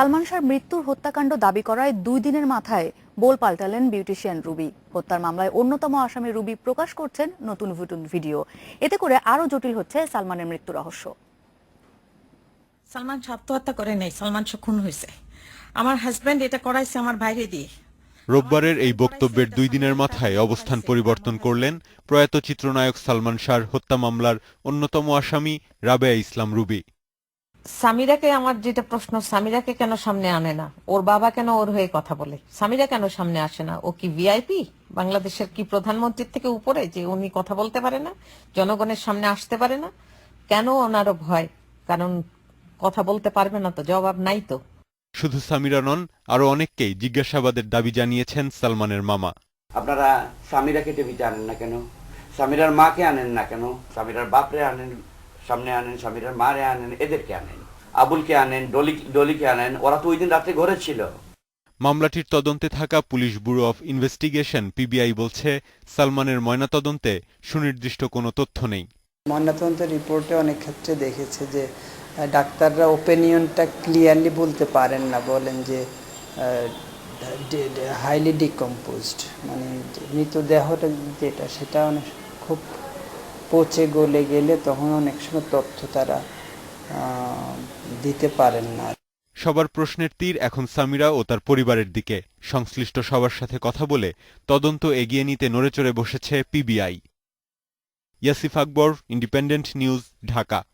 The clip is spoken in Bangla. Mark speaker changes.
Speaker 1: সালমান শাহর মৃত্যুর হত্যাকাণ্ড দাবি করায় দুই দিনের মাথায় বোল পাল্টালেন বিউটিশিয়ান রুবি। হত্যার মামলায় অন্যতম আসামি রুবি প্রকাশ করছেন নতুন নতুন ভিডিও। এতে করে আরও জটিল হচ্ছে সালমানের মৃত্যু রহস্য।
Speaker 2: সালমান শাহ আত্মহত্যা করে নাই সালমান শাহ খুন হয়েছে আমার হাজবেন্ড এটা করাইছে আমার বাইরে দিয়ে।
Speaker 3: রোববারের এই বক্তব্যের দুই দিনের মাথায় অবস্থান পরিবর্তন করলেন প্রয়াত চিত্রনায়ক সালমান শাহর হত্যা মামলার অন্যতম আসামি রাবেয়া ইসলাম রুবি।
Speaker 4: সামিরাকে আমার যেটা প্রশ্ন সামিরাকে কেন সামনে আনে না? ওর বাবা কেন ওর হয়ে কথা বলে? সামিরা কেন সামনে আসে না? ও কি ভিআইপি বাংলাদেশের কি প্রধানমন্ত্রীর থেকে উপরে যে উনি কথা বলতে পারে না? জনগণের সামনে আসতে পারে না? কেন ওনারও ভয় কারণ কথা বলতে পারবে না তো জবাব নাই তো।
Speaker 3: শুধু সামিরা নন আরও অনেককেই জিজ্ঞাসাবাদের দাবি জানিয়েছেন সালমানের মামা।
Speaker 5: আপনারা স্বামীরাকে টিভিতে আনেন না কেন? স্বামীরার মাকে আনেন না কেন? স্বামীরার বাপরে আনেন সামনে আনেন স্বামীরার মারে আনেন এদেরকে আনেন আবুলকে আনেন ডলি ডলিকে আনেন ওরা তো ওই দিন রাত্রে ঘরে ছিল
Speaker 3: মামলাটির তদন্তে থাকা police bureau of investigation PBI বলছে সালমানের ময়নাতদন্তে সুনির্দিষ্ট কোনো তথ্য নেই।
Speaker 6: ময়নাতদন্ত রিপোর্টে অনেক ক্ষেত্রে দেখেছে যে ডাক্তাররা ওপিনিয়নটা ক্লিয়ারলি বলতে পারেন না বলেন যে হাইলি ডিকম্পোজড মানে মৃতদেহটা যেটা সেটা অনেক খুব পচে গলে গেলে তখন অনেক সময় তথ্য তারা দিতে পারেন না।
Speaker 3: সবার প্রশ্নের তীর এখন সামিরা ও তার পরিবারের দিকে। সংশ্লিষ্ট সবার সাথে কথা বলে তদন্ত এগিয়ে নিতে নড়েচড়ে বসেছে PBI. Yasif Akbar independent news Dhaka.